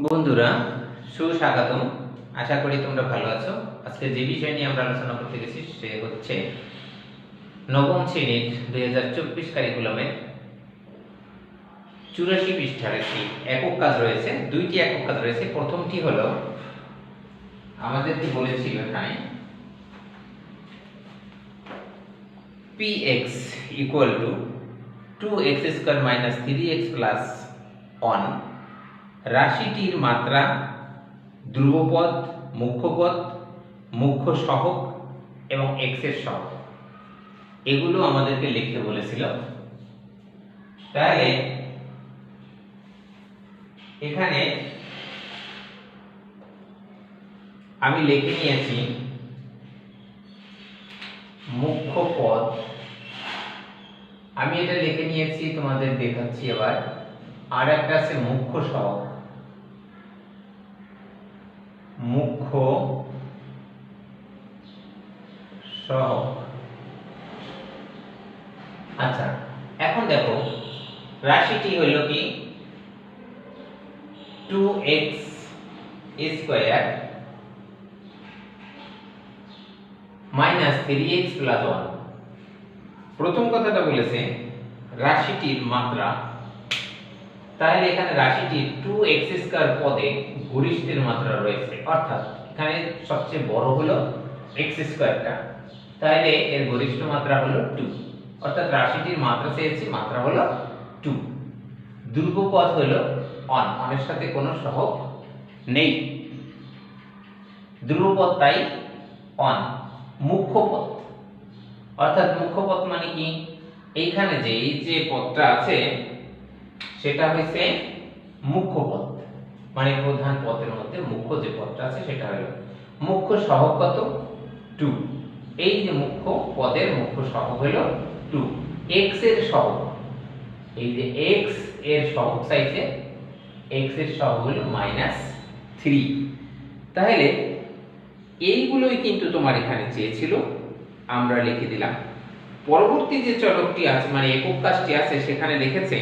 বন্ধুরা, সুস্বাগতম। আশা করি তোমরা ভালো আছো। আজকে যে বিষয় নিয়ে আমরা আলোচনা করতে গেছি, সে হচ্ছে নবম শ্রেণির দুই হাজার চব্বিশ কারিকুলামের চুরাশি পৃষ্ঠার একটি একক কাজ রয়েছে, দুইটি একক কাজ রয়েছে। প্রথমটি হলো, আমাদেরকে বলেছিল এখানে, px equal to 2x square minus 3x plus 1 রাশিটির মাত্রা, ধ্রুবপদ, মুখ্যপদ, মুখ্য সহগ এবং এক্সের সহগ এগুলো আমাদেরকে লিখতে বলেছিল। তাহলে এখানে আমি লিখে নিয়েছি মুখ্য পদ আমি এটা লিখে নিয়েছি, তোমাদের দেখাচ্ছি এবার। আর একটা আছে মুখ্য সহগ মুখ্য সহগ আচ্ছা এখন দেখো, রাশিটি হইল কি? Two x square minus three x plus one প্রথম কথাটা বলেছে, রাশিটির মাত্রা তাহলে এখানে রাশিটির টু এক্স পদে গরিষ্ঠের মাত্রা রয়েছে। অর্থাৎ এখানে সবচেয়ে বড় হলো এক্স স্কয়ারটা তাহলে এর গরিষ্ঠ মাত্রা হলো টু অর্থাৎ রাশিটির মাত্রা চেয়েছি, মাত্রা হলো টু ধ্রুবপদ হলো অন অনের সাথে কোনো সহগ নেই। ধ্রুবপদ তাই অন মুখ্য পদ। অর্থাৎ মুখ্য পদ মানে কি? এইখানে যে, এই যে পদটা আছে সেটা হচ্ছে মুখ্য পদ। মানে প্রধান পদের মধ্যে মুখ্য যে পদটা আছে সেটা হলো মুখ্য সহগ কত? টু। এই যে মুখ্য পদের মুখ্য সহগ হলো টু। এক্সের সহগ। এই যে এক্সের সহগ চাইছে এক্সের সহগ হলো মাইনাস থ্রি তাহলে এইগুলোই কিন্তু তোমার এখানে চেয়েছিল, আমরা লিখে দিলাম। পরবর্তী যে চলকটি আছে মানে একক কাজটি আছে, সেখানে লিখেছে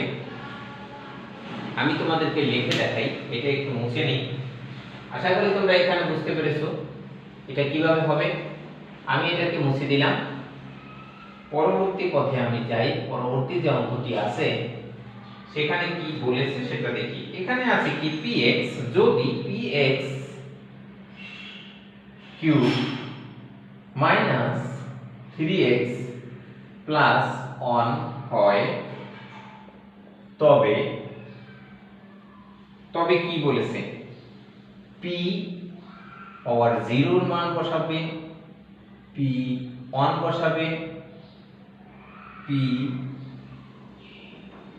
আমি তোমাদেরকে লিখে দেখাই, এটা একটু মুছে নিই। আশা করি তোমরা এখানে বুঝতে পেরেছ এটা কীভাবে হবে। আমি এটাকে মুছে দিলাম। পরবর্তী পথে আমি যাই, পরবর্তী যে অঙ্কটি আছে, সেখানে কি বলেছে সেটা দেখি। এখানে আছে কি, px, যদি px cube minus three x plus one হয়, তবে তবে কি বলেছে? পি পাওয়ার জিরোর মান বসাবে পি ওয়ান বসাবে পি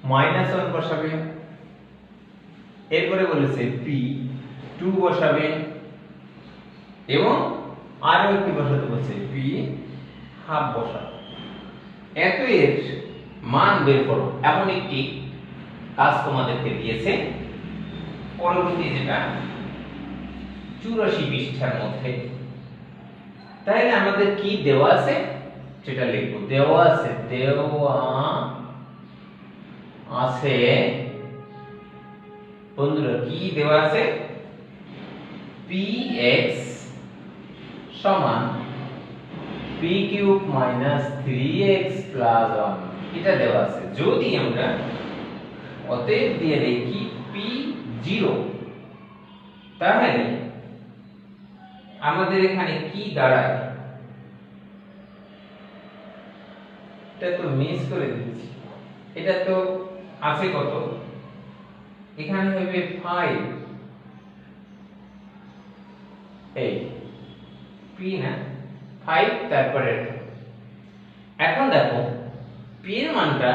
মাইনাস ওয়ান বসাবে। এরপরে বলেছে পি টু বসাবে এবং আরও একটি বসাতে বলছে পি হাফ বসাবে। এত এর মান বের করো। এমন একটি কাজ তোমাদেরকে দিয়েছে পরবর্তী যেটা চুরাশি পৃষ্ঠার মধ্যে। তাহলে আমাদের কি দেওয়া আছে? সেটা লিখব। দেওয়া আছে দেওয়া আছে। বন্ধুরা, কি দেওয়া আছে? Px সমান p cube minus three x plus one এটা দেওয়া আছে। যদি আমরা অতএব দিয়ে লিখি p জিরো। তাহলে আমাদের এখানে কি দাঁড়ায়? এটা তো মিস করে দিচ্ছি এটা তো আছে কত? এখানে হবে ফাইভ এই পি না? ফাইভ তারপরে এখন দেখো পি এর মানটা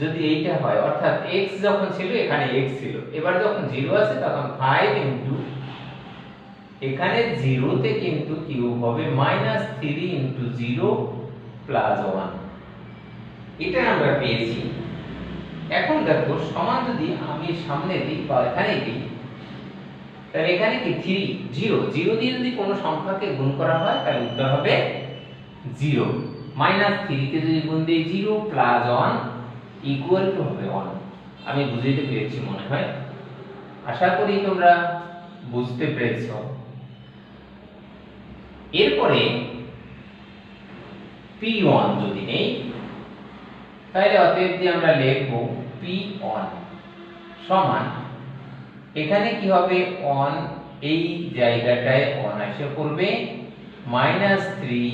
যদি এইটা হয়, অর্থাৎ x যখন ছিল, এখানে x ছিল। এবার যখন জিরো আছে, তখন ফাইভ ইন্টু এখানে জিরোতে কিন্তু কিউব হবে minus three into zero plus one এটা আমরা পেয়েছি। এখন দেখো, সমান যদি আমি সামনে দিই বা এখানে দিই, তাহলে এখানে কি থ্রি জিরো জিরো দিয়ে যদি কোনো সংখ্যাকে গুণ করা হয়, তাহলে উত্তর হবে জিরো মাইনাস থ্রিতে যদি গুণ দিই zero plus one equal to হবে ওয়ান আমি বুঝাইতে পেরেছি মনে হয়। আশা করি তোমরা বুঝতে পেরেছ। এরপরে পি ওয়ান যদি নেই, তাহলে অতএব দিয়ে আমরা লিখব পি সমান, এখানে কি হবে? অন এই জায়গাটায় অন এসে পড়বে মাইনাস থ্রি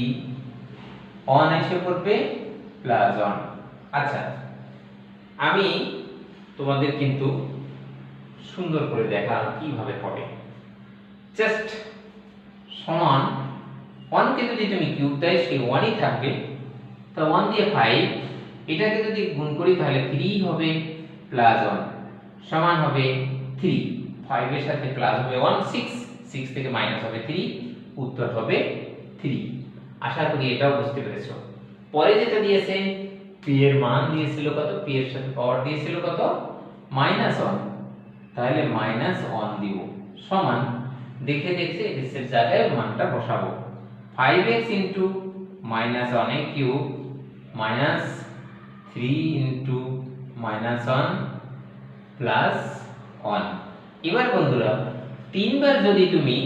অন এসে পড়বে প্লাস অন আচ্ছা আমি তোমাদের কিন্তু সুন্দর করে দেখালাম কীভাবে হবে। জাস্ট সমান ওয়ানকে যদি তুমি কিউব দেয়, সেই ওয়ানই থাকবে। তা ওয়ান দিয়ে ফাইভ এটাকে যদি গুণ করি, তাহলে থ্রি হবে প্লাস ওয়ান সমান হবে থ্রি ফাইভের সাথে প্লাস হবে ওয়ান সিক্স সিক্স থেকে মাইনাস হবে থ্রি উত্তর হবে থ্রি আশা করি এটাও বুঝতে পেরেছ। পরে যেটা দিয়েছে পি এর মান দিয়েছিল কত? পি এর সাথে পাওয়ার দিয়েছিল কত? মাইনাস ওয়ান তাহলে মাইনাস ওয়ান দিব। সমান, দেখে দেখে এক্সের জায়গায় মানটা বসাবো। Five x into minus one a cube minus three into minus one plus one এবার বন্ধুরা, তিনবার যদি তুমি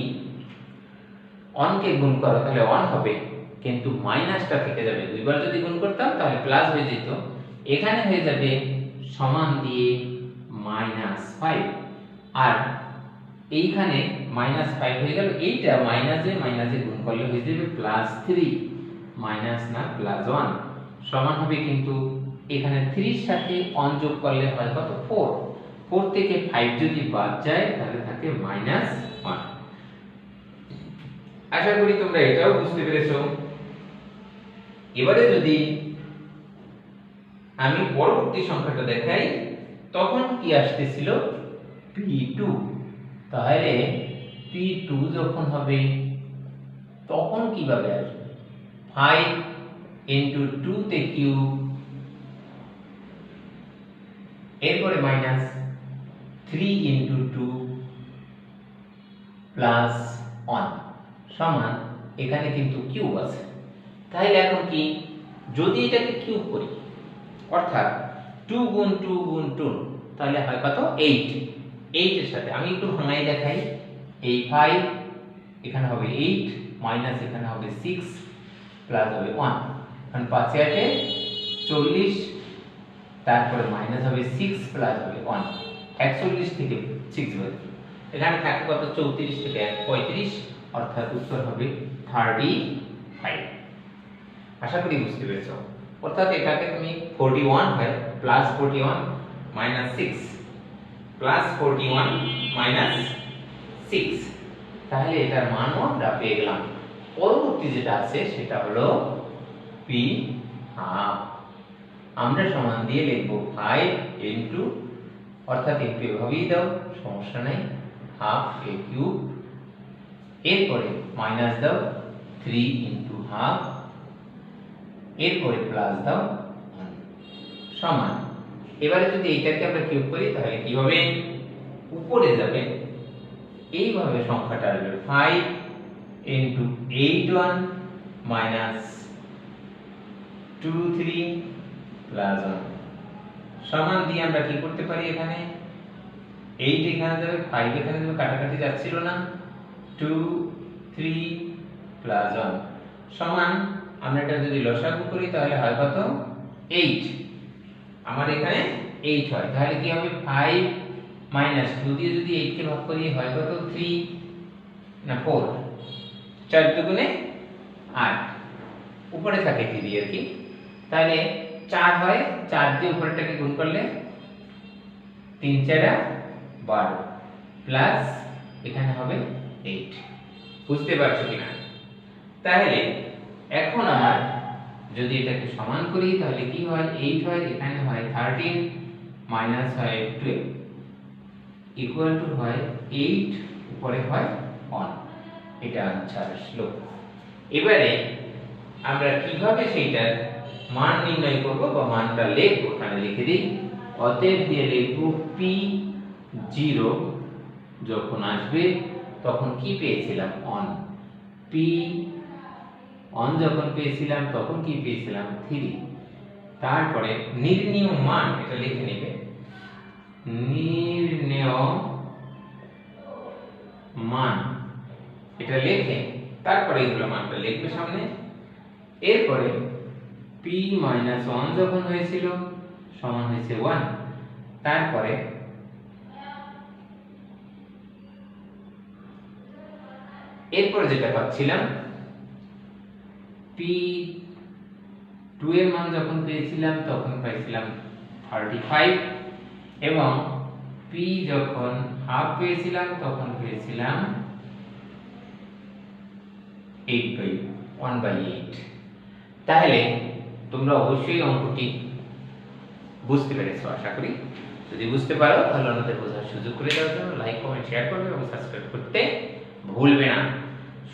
অনকে গুণ করো, তাহলে ওয়ান হবে। কিন্তু মাইনাসটা থেকে যাবে। দুইবার যদি গুণ করতাম, তাহলে প্লাস হয়ে যেত। এখানে হয়ে যাবে সমান দিয়ে মাইনাস ফাইভ আর এইখানে মাইনাস ফাইভ হয়ে গেল। এইটা মাইনাসে মাইনাসে গুণ করলে হয়ে যাবে প্লাস থ্রি মাইনাস না প্লাস ওয়ান সমান হবে কিন্তু এখানে থ্রির সাথে অন যোগ করলে হয় কত? ফোর ফোর থেকে ফাইভ যদি বাদ যায়, তাহলে থাকে মাইনাস ওয়ান আশা করি তোমরা এটাও বুঝতে পেরেছ। এবারে যদি আমি পরবর্তী সংখ্যাটা দেখাই, তখন কি আসতেছিল? P2 তাহলে P2 যখন হবে, তখন কীভাবে আসবে? 5 ইনটু 2 তে কিউব এরপরে মাইনাস 3 ইনটু 2 প্লাস 1 সমান, এখানে কিন্তু কিউব আছে। তাহলে এখন কি? যদি এটাকে কিউব করি, অর্থাৎ 2 গুণ 2 গুণ 2 তাহলে হয় কত? 8 8 এর সাথে আমি একটু ভাঙাই দেখাই। এই 5 এখানে হবে 8 মাইনাস এখানে হবে 6 প্লাস হবে 1 কারণ পাঁচে আটে 40 তারপরে মাইনাস হবে 6 প্লাস হবে 1 41 থেকে 6 বাদ এখানে থাকে কত? 34 থেকে 35 অর্থাৎ উত্তর হবে 35 আশা করি বুঝতে পেরেছ। অর্থাৎ এটাকে তুমি 41 হয় প্লাস 41 মাইনাস 6 প্লাস 41 মাইনাস 6 তাহলে এটার মানও আমরা পেয়ে গেলাম। পরবর্তী যেটা আছে, সেটা হলো পি হাফ আমরা সমান দিয়ে লিখব 5 ইনটু অর্থাৎ একটু এভাবেই দাও, সমস্যা নাই। হাফ এ কিউব এরপরে মাইনাস দাও 3 ইনটু হাফ এরপরে প্লাস দাও সমান। এবারে যদি এইটাকে আমরা কিউব করি, তাহলে কি হবে? উপরে যাবে। এইভাবে সংখ্যাটা আসবে 5 ইনটু 8 1 মাইনাস 2 3 প্লাস 1 সমান দিয়ে আমরা কি করতে পারি এখানে? 8 এখানে যাবে 5 এখানে যাবে, কাটাকাটি যাচ্ছিল না। 2 3 প্লাস 1 সমান আমরা এটা যদি লসাগু করি, তাহলে হয় কত? 8 আমার এখানে 8 হয়। তাহলে কি হবে? 5 মাইনাস 2 দিয়ে যদি 8 কে ভাগ করি, হয় কত? 3 না 4 4 দুগুণে 8 উপরে থাকে 3 আর কি? তাহলে 4 হয় 4 দিয়ে উপরেরটাকে গুণ করলে 3 4 12 প্লাস এখানে হবে 8 বুঝতে পারছ কিনা? তাহলে এখন আমার যদি এটাকে সমান করি, তাহলে কি হয়? 8 হয়, এখানে হয় 13 মাইনাস হয় 12 ইকুয়াল টু হয় 8 উপরে হয় 1 এটা আনসার আসলো এবারে আমরা কীভাবে সেইটার মান নির্ণয় করব বা মানটা লিখব? এখানে লিখে দিই। অতএব দিয়ে লিখব পি জিরো যখন আসবে, তখন কি পেয়েছিলাম? অন পি অন যখন পেয়েছিলাম, তখন কি পেয়েছিলাম? থ্রি। তারপরে নির্ণীয় মান এটা লিখে নেবে। নির্ণেয় মান এটা লিখে তারপরে এগুলো মানটা লিখবে সামনে। এরপরে পি মাইনাস ওয়ান যখন হয়েছিল, সমান হয়েছে ওয়ান তারপরে এরপরে যেটা পাচ্ছিলাম পি টু এর মান যখন পেয়েছিলাম, তখন পাইছিলাম থার্টি ফাইভ এবং পি যখন হাফ পেয়েছিলাম, তখন পেয়েছিলাম eight by one by eight তাহলে তোমরা অবশ্যই অঙ্কটি বুঝতে পেরেছ, আশা করি। যদি বুঝতে পারো, তাহলে অন্যদের বোঝার সুযোগ করে দেওয়ার লাইক কমেন্ট শেয়ার করবে এবং সাবস্ক্রাইব করতে ভুলবে না।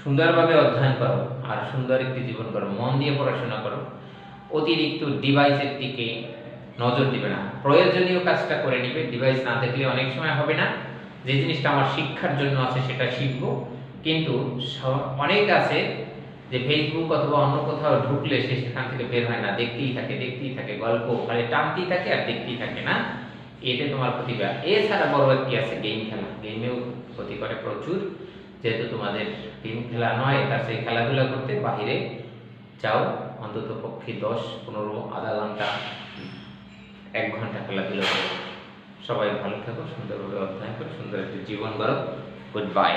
সুন্দরভাবে অধ্যয়ন করো, আর সুন্দর একটি জীবন করো, মন দিয়ে পড়াশোনা করো। অতিরিক্ত ডিভাইসের দিকে নজর দিবে না। প্রয়োজনীয় কাজটা করে নিবে। ডিভাইস না দেখলে অনেক সময় হবে না। যে জিনিসটা আমার শিক্ষার জন্য আছে সেটা শিখব। কিন্তু অনেক আছে যে ফেসবুক অথবা অন্য কোথাও ঢুকলে সে সেখান থেকে বের হয় না। দেখতেই থাকে দেখতেই থাকে, গল্প। মানে টানতেই থাকে আর দেখতেই থাকে না। এতে তোমার ক্ষতি এছাড়া বড় একটি আছে গেম খেলা। গেমেও ক্ষতি করে প্রচুর। যেহেতু তোমাদের টিম খেলা নয় তার সেই খেলাধুলা করতে বাহিরে যাও। অন্তত পক্ষে দশ, পনেরো, আধা ঘণ্টা, এক ঘণ্টা খেলাধুলা করো। সবাই ভালো থাকো, সুন্দরভাবে অধ্যয়ন করো, সুন্দর একটি জীবন গড়ো। Good bye